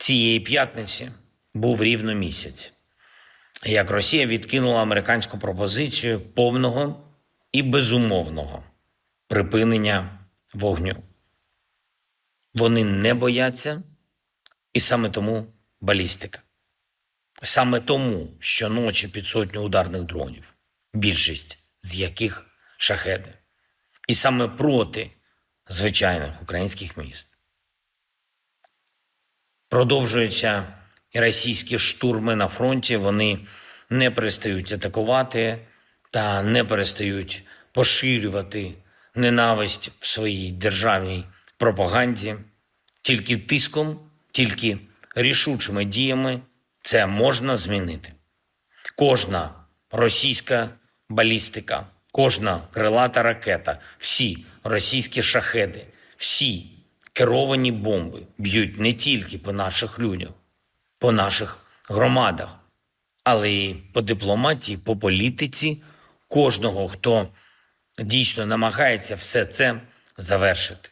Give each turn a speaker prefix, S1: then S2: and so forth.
S1: цієї п'ятниці був рівно місяць, як Росія відкинула американську пропозицію повного і безумовного припинення вогню. Вони не бояться, і саме тому балістика. Саме тому щоночі під сотню ударних дронів, більшість з яких шахеди. І саме проти звичайних українських міст. Продовжуються російські штурми на фронті. Вони не перестають атакувати та не перестають поширювати ненависть в своїй державній пропаганді. Тільки тиском, тільки рішучими діями це можна змінити. Кожна російська балістика, кожна крилата ракета, всі російські шахеди, всі керовані бомби б'ють не тільки по наших людях, по наших громадах, але й по дипломатії, по політиці кожного, хто дійсно намагається все це завершити.